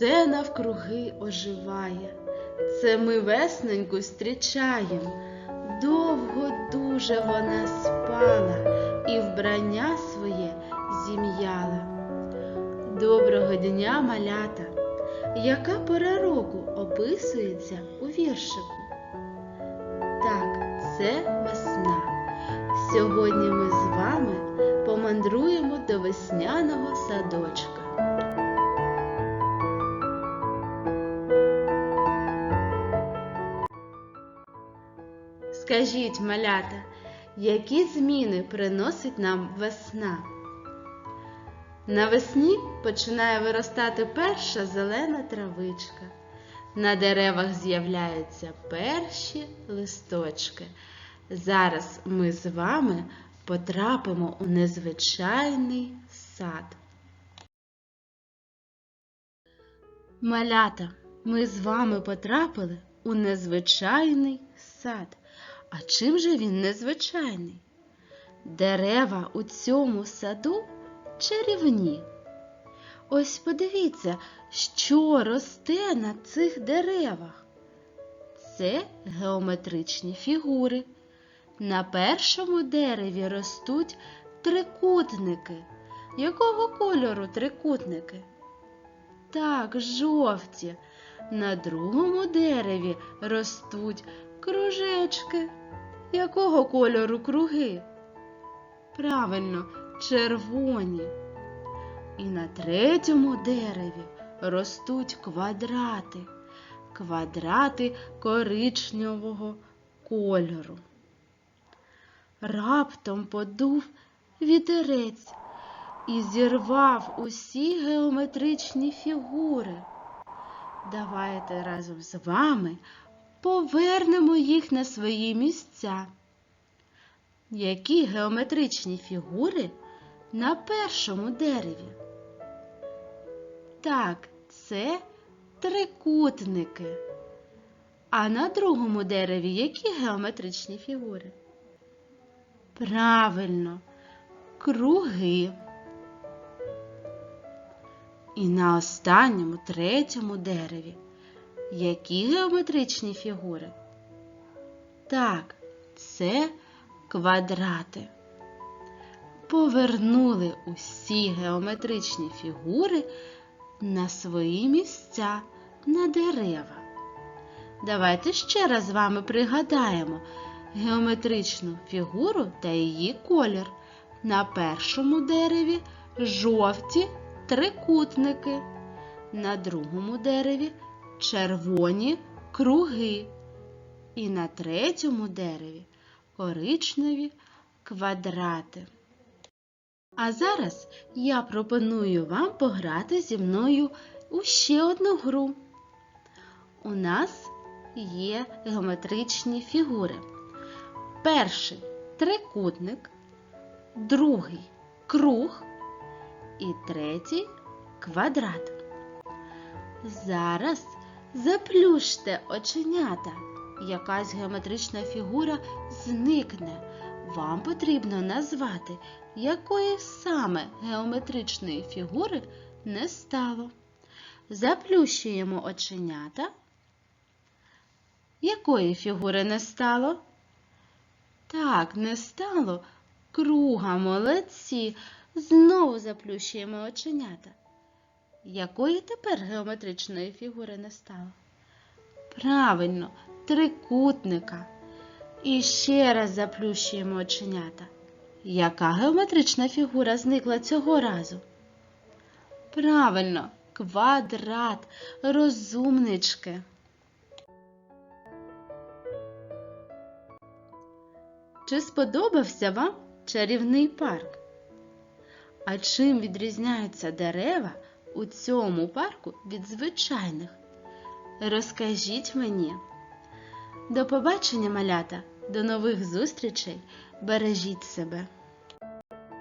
Все навкруги оживає. Це ми весненьку зустрічаєм. Довго дуже вона спала і вбрання своє зім'яла. Доброго дня, малята! Яка пора року описується у віршику? Так, це весна. Сьогодні ми з вами помандруємо до весняного садочка. Скажіть, малята, які зміни приносить нам весна? Навесні починає виростати перша зелена травичка. На деревах з'являються перші листочки. Зараз ми з вами потрапимо у незвичайний сад. Малята, ми з вами потрапили у незвичайний сад. А чим же він незвичайний? Дерева у цьому саду чарівні. Ось подивіться, що росте на цих деревах. Це геометричні фігури. На першому дереві ростуть трикутники. Якого кольору трикутники? Так, жовті. На другому дереві ростуть кружечки. Якого кольору круги? Правильно, червоні. І на третьому дереві ростуть квадрати, квадрати коричневого кольору. Раптом подув вітерець і зірвав усі геометричні фігури. Давайте разом з вами повернемо їх на свої місця. Які геометричні фігури на першому дереві? Так, це трикутники. А на другому дереві які геометричні фігури? Правильно, круги. І на останньому третьому дереві які геометричні фігури? Так, це квадрати. Повернули усі геометричні фігури на свої місця на дерева. Давайте ще раз з вами пригадаємо геометричну фігуру та її колір. На першому дереві жовті трикутники, на другому дереві червоні круги. І на третьому дереві коричневі квадрати. А зараз я пропоную вам пограти зі мною у ще одну гру. У нас є геометричні фігури. Перший трикутник, другий круг і третій квадрат. Зараз заплющте оченята. Якась геометрична фігура зникне. Вам потрібно назвати, якої саме геометричної фігури не стало. Заплющуємо оченята. Якої фігури не стало? Так, не стало круга, молодці. Знову заплющуємо оченята. Якої тепер геометричної фігури не стало? Правильно, трикутника. І ще раз заплющуємо оченята. Яка геометрична фігура зникла цього разу? Правильно, квадрат, розумнички. Чи сподобався вам чарівний парк? А чим відрізняються дерева у цьому парку від звичайних? Розкажіть мені. До побачення, малята, до нових зустрічей. Бережіть себе.